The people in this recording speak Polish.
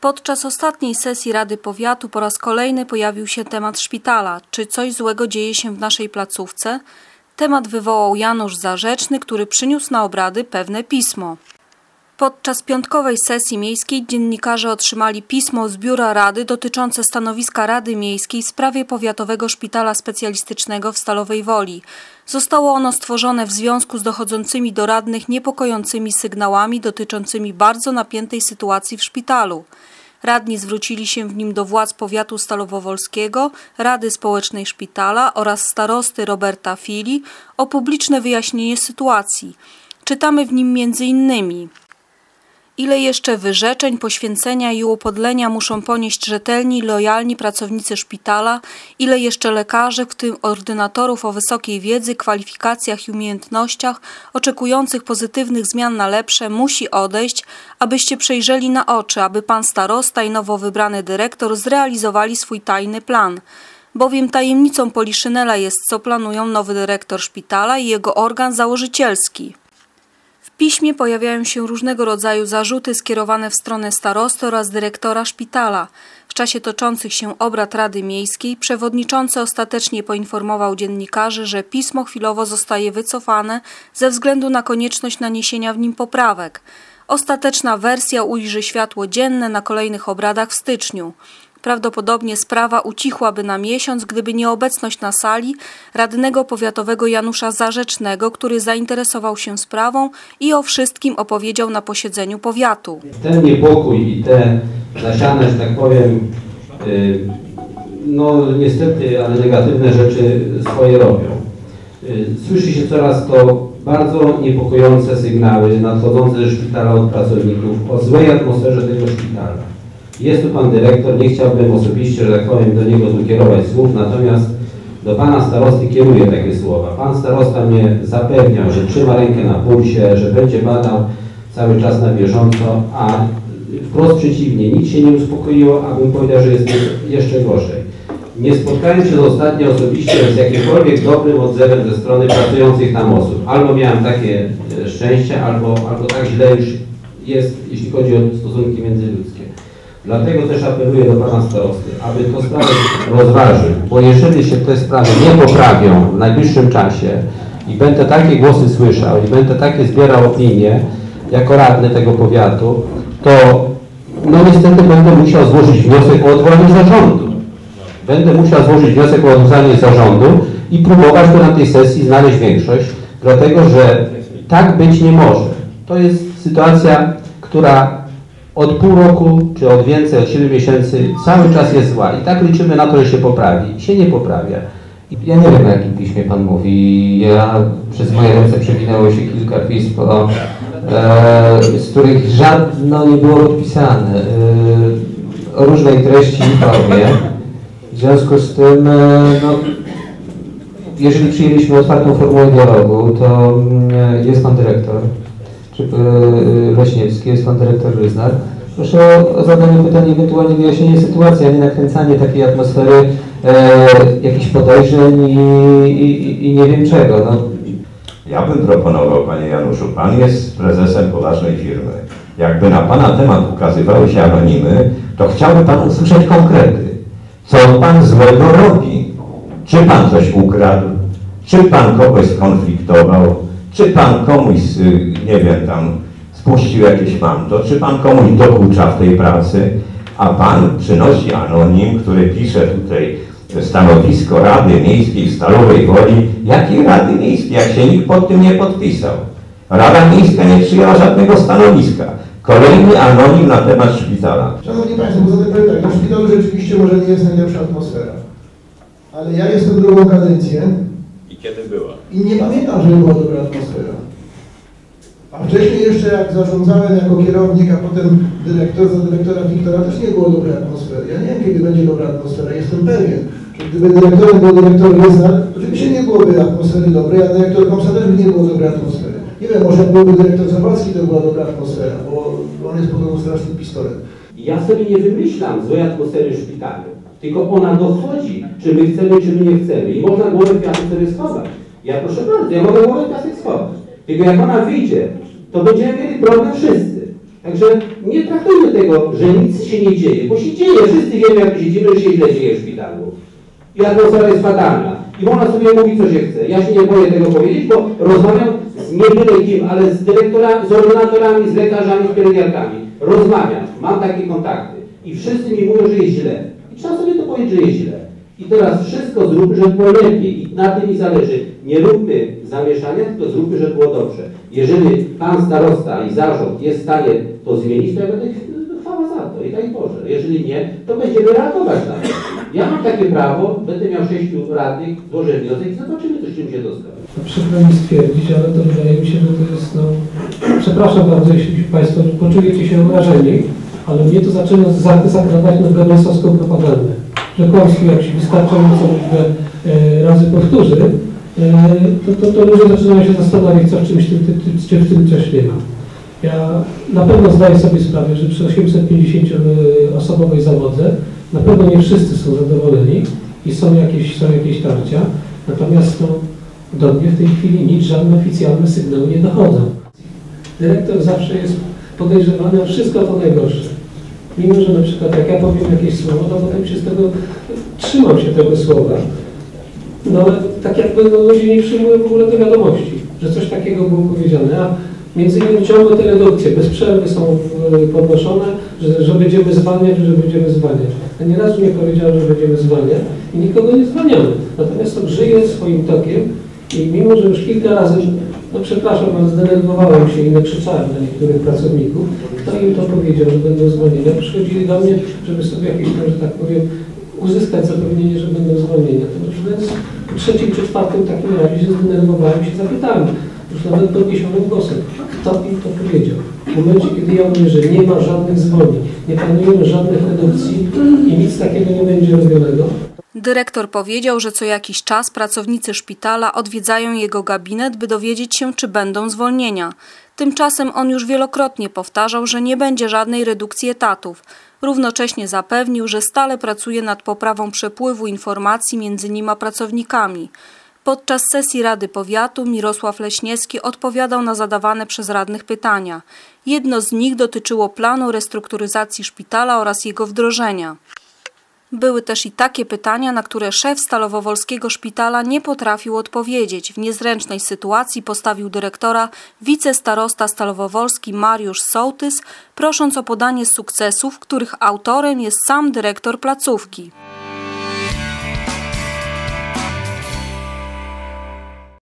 Podczas ostatniej sesji Rady Powiatu po raz kolejny pojawił się temat szpitala. Czy coś złego dzieje się w naszej placówce? Temat wywołał Janusz Zarzeczny, który przyniósł na obrady pewne pismo. Podczas piątkowej sesji miejskiej dziennikarze otrzymali pismo z biura Rady dotyczące stanowiska Rady Miejskiej w sprawie Powiatowego Szpitala Specjalistycznego w Stalowej Woli. Zostało ono stworzone w związku z dochodzącymi do radnych niepokojącymi sygnałami dotyczącymi bardzo napiętej sytuacji w szpitalu. Radni zwrócili się w nim do władz powiatu stalowowolskiego, Rady Społecznej Szpitala oraz starosty Roberta Fili o publiczne wyjaśnienie sytuacji. Czytamy w nim między innymi Ile jeszcze wyrzeczeń, poświęcenia i upodlenia muszą ponieść rzetelni, lojalni pracownicy szpitala? Ile jeszcze lekarzy, w tym ordynatorów o wysokiej wiedzy, kwalifikacjach i umiejętnościach, oczekujących pozytywnych zmian na lepsze, musi odejść, abyście przejrzeli na oczy, aby pan starosta i nowo wybrany dyrektor zrealizowali swój tajny plan? Bowiem tajemnicą Poliszynela jest, co planują nowy dyrektor szpitala i jego organ założycielski. Piśmie pojawiają się różnego rodzaju zarzuty skierowane w stronę starosty oraz dyrektora szpitala. W czasie toczących się obrad Rady Miejskiej przewodniczący ostatecznie poinformował dziennikarzy, że pismo chwilowo zostaje wycofane ze względu na konieczność naniesienia w nim poprawek. Ostateczna wersja ujrzy światło dzienne na kolejnych obradach w styczniu. Prawdopodobnie sprawa ucichłaby na miesiąc, gdyby nie obecność na sali radnego powiatowego Janusza Zarzecznego, który zainteresował się sprawą i o wszystkim opowiedział na posiedzeniu powiatu. Ten niepokój i te zasiane, że tak powiem, y, no niestety, ale negatywne rzeczy swoje robią. Y, Słyszy się coraz to bardzo niepokojące sygnały nadchodzące ze szpitala od pracowników o złej atmosferze tego szpitala. Jest tu Pan Dyrektor, nie chciałbym osobiście, że tak powiem, do niego tu kierować słów, natomiast do Pana Starosty kieruję takie słowa. Pan Starosta mnie zapewniał, że trzyma rękę na pulsie, że będzie badał cały czas na bieżąco, a wprost przeciwnie, nic się nie uspokoiło, a bym powiedział, że jest jeszcze gorzej. Nie spotkałem się ostatnio osobiście z jakimkolwiek dobrym odzewem ze strony pracujących tam osób. Albo miałem takie e, szczęście, albo, albo tak źle już jest, jeśli chodzi o stosunki międzyludzkie. Dlatego też apeluję do Pana Starosty, aby tę sprawę rozważył, bo jeżeli się te sprawy nie poprawią w najbliższym czasie i będę takie głosy słyszał i będę takie zbierał opinie jako radny tego powiatu, to no niestety będę musiał złożyć wniosek o odwołanie zarządu. Będę musiał złożyć wniosek o odwołanie zarządu i próbować tu na tej sesji znaleźć większość, dlatego że tak być nie może. To jest sytuacja, która od pół roku, czy od więcej, od 7 miesięcy cały czas jest zła i tak liczymy na to, że się poprawi. I się nie poprawia. Ja nie wiem, o jakim piśmie Pan mówi. Ja przez moje ręce przewinęło się kilka pism, o, e, z których żadno nie było podpisane. E, o różnej treści i formie. W związku z tym, e, no, jeżeli przyjęliśmy otwartą formułę dialogu, to mm, jest Pan Dyrektor, czy e, Leśniewski, jest Pan Dyrektor Ryznar. Proszę o zadanie pytania, ewentualnie wyjaśnienie sytuacji, a nie nakręcanie takiej atmosfery e, jakichś podejrzeń i, i, i nie wiem czego. No, Ja bym proponował, panie Januszu, pan jest prezesem poważnej firmy. Jakby na pana temat ukazywały się anonimy, to chciałby pan usłyszeć konkrety. Co pan złego robi? Czy pan coś ukradł? Czy pan kogoś skonfliktował? Czy pan komuś, y, nie wiem, tam spuścił jakieś manto? Czy pan komuś dokucza w tej pracy? A pan przynosi anonim, który pisze tutaj stanowisko Rady Miejskiej w Stalowej Woli. Jakiej Rady Miejskiej, jak się nikt pod tym nie podpisał? Rada Miejska nie przyjęła żadnego stanowiska. Kolejny anonim na temat szpitala. Szanowni Państwo, bo zatem na szpitalu rzeczywiście może nie jest najlepsza atmosfera. Ale ja jestem drugą kadencję kiedy była? i nie pamiętam, żeby była dobra atmosfera. A wcześniej jeszcze jak zarządzałem jako kierownik, a potem dyrektor, za dyrektora Wiktora też nie było dobrej atmosfery. Ja nie wiem, kiedy będzie dobra atmosfera, jestem pewien. że Gdyby dyrektorem był dyrektor Ryznar, oczywiście nie byłoby atmosfery dobrej, a dyrektor Komsa też by nie było dobrej atmosfery. Nie wiem, może byłby dyrektor Zawadzki, to była dobra atmosfera, bo on jest podobno straszny pistolet. Ja sobie nie wymyślam złej atmosfery w szpitalu, tylko ona dochodzi, czy my chcemy, czy my nie chcemy. I można głowę kwiatów sobie schować. Ja proszę bardzo, ja mogę głowę kwiatek schować. Tylko jak ona wyjdzie, to będziemy mieli problem wszyscy. Także nie traktujmy tego, że nic się nie dzieje, bo się dzieje. Wszyscy wiemy, jak się dzieje, że się źle dzieje w szpitalu. I atmosfera jest fatalna. I można sobie mówić, co się chce. Ja się nie boję tego powiedzieć, bo rozmawiam z nie byle kim, ale z dyrektorami, z ordynatorami, z lekarzami, z pielęgniarkami. Rozmawiam, mam takie kontakty. I wszyscy mi mówią, że jest źle. Trzeba sobie to powiedzieć, że jest źle. I teraz wszystko zróbmy, żeby było lepiej. I na tym mi zależy. Nie róbmy zamieszania, tylko zróbmy, żeby było dobrze. Jeżeli pan starosta i zarząd jest w stanie to zmienić, to ja będę chwała za to i daj Boże. Jeżeli nie, to będziemy reagować na to. Ja mam takie prawo, będę miał sześciu radnych, złożę wniosek i zobaczymy, co się mnie dostanie. No, Przykro mi stwierdzić, ale to wydaje mi się, że to jest, no, przepraszam bardzo, jeśli Państwo poczujecie się urażeni, ale mnie to zaczyna za- zakrawać na goebbelsowską propagandę. Że kłamstwo, jak się wystarczającą liczbę e, razy powtórzy, e, to, to, to ludzie zaczynają się zastanawiać, co w czymś tym, tym, tym, czy w tym coś nie ma. Ja na pewno zdaję sobie sprawę, że przy 850-osobowej zawodze na pewno nie wszyscy są zadowoleni i są jakieś, są jakieś tarcia, natomiast no, do mnie w tej chwili nic, żadne oficjalne sygnały nie dochodzą. Dyrektor zawsze jest podejrzewany o wszystko to najgorsze. Mimo, że na przykład jak ja powiem jakieś słowo, to potem się z tego, trzymam się tego słowa. No ale tak jakby no, ludzie nie przyjmują w ogóle do wiadomości, że coś takiego było powiedziane, a między innymi ciągle te redukcje bez przerwy są e, podnoszone, że, że będziemy zwalniać, że będziemy zwalniać. Ja nie razu nie powiedziałem, że będziemy zwalniać i nikogo nie zwalniamy. Natomiast to żyje swoim tokiem i mimo, że już kilka razy, no przepraszam, ale zdenerwowałem się i nakrzyczałem na niektórych pracowników, kto im to powiedział, że będą zwolnieni. Przychodzili do mnie, żeby sobie jakieś że tak powiem, uzyskać zapewnienie, że będą zwolnieni. Natomiast więc po trzecim czy czwartym takim razie się zdenerwowałem się zapytałem, już nawet podniesionym głosem, kto im to powiedział. W momencie, kiedy ja mówię, że nie ma żadnych zwolnień, nie planujemy żadnych redukcji i nic takiego nie będzie robionego, Dyrektor powiedział, że co jakiś czas pracownicy szpitala odwiedzają jego gabinet, by dowiedzieć się, czy będą zwolnienia. Tymczasem on już wielokrotnie powtarzał, że nie będzie żadnej redukcji etatów. Równocześnie zapewnił, że stale pracuje nad poprawą przepływu informacji między nim a pracownikami. Podczas sesji Rady Powiatu Mirosław Leśniewski odpowiadał na zadawane przez radnych pytania. Jedno z nich dotyczyło planu restrukturyzacji szpitala oraz jego wdrożenia. Były też i takie pytania, na które szef Stalowowolskiego Szpitala nie potrafił odpowiedzieć. W niezręcznej sytuacji postawił dyrektora wicestarosta Stalowowolski Mariusz Sołtys, prosząc o podanie sukcesów, których autorem jest sam dyrektor placówki.